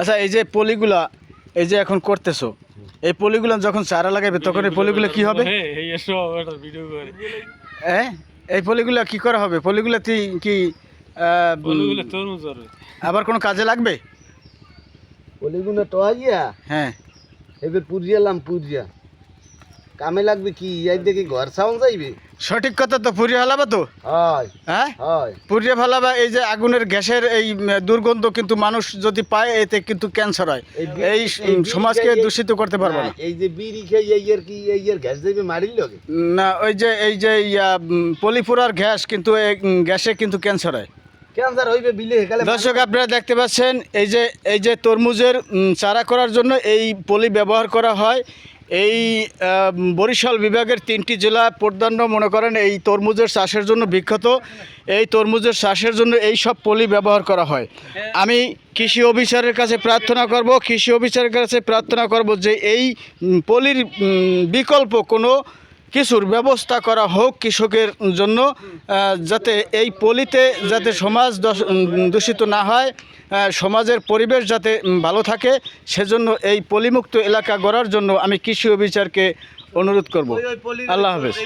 আচ্ছা এই যে পলিগুলা এই যে এখন করতেছো এই পলিগুলো যখন চারা লাগাবে তখন এই পলিগুলো কি হবে? হ্যাঁ এই সব একটা ভিডিও করে। হ্যাঁ? এই পলিগুলো কি করা হবে? পলিগুলো কি- আবার কোনো কাজে লাগবে? পলিগুলো টোয়া গিয়া হ্যাঁ। এবার পুরিয়ালাম পুরিয়া কামে লাগবে কি? এই দেখি ঘর সাউন্ড যাইবে? সঠিক কথা তো পুড়িয়ে ফেলাবা তো? হ্যাঁ পুড়িয়ে ফেলাবা এই যে আগুনের গ্যাসের এই দুর্গন্ধ কিন্তু মানুষ যদি পায় এতে কিন্তু ক্যান্সার হয়। এই সমাজকে দূষিত করতে পারব না। এই যে বিড়ি খেয়ে এই এর কি এই এর গ্যাস যাইবে মারিল না ওই যে এই যে ইয়া, পলিপুরার গ্যাস কিন্তু গ্যাসে কিন্তু ক্যান্সার হয়। দর্শক আপনারা দেখতে পাচ্ছেন এই যে এই যে তরমুজের চারা করার জন্য এই পলি ব্যবহার করা হয়। এই বরিশাল বিভাগের তিনটি জেলা প্রধান্য মনে করেন এই তরমুজের চাষের জন্য বিখ্যাত। এই তরমুজের চাষের জন্য এই সব পলি ব্যবহার করা হয়। আমি কৃষি অফিসারের কাছে প্রার্থনা করব, কৃষি অফিসারের কাছে প্রার্থনা করব যে এই পলির বিকল্প কোনো কিছুর ব্যবস্থা করা হোক কৃষকের জন্য যাতে এই পলিতে যাতে সমাজ দূষিত না হয় সমাজের পরিবেশ যাতে ভালো থাকে সেজন্য এই পলিমুক্ত এলাকা গড়ার জন্য আমি কৃষি অফিসারকে অনুরোধ করব। আল্লাহ হাফেজ।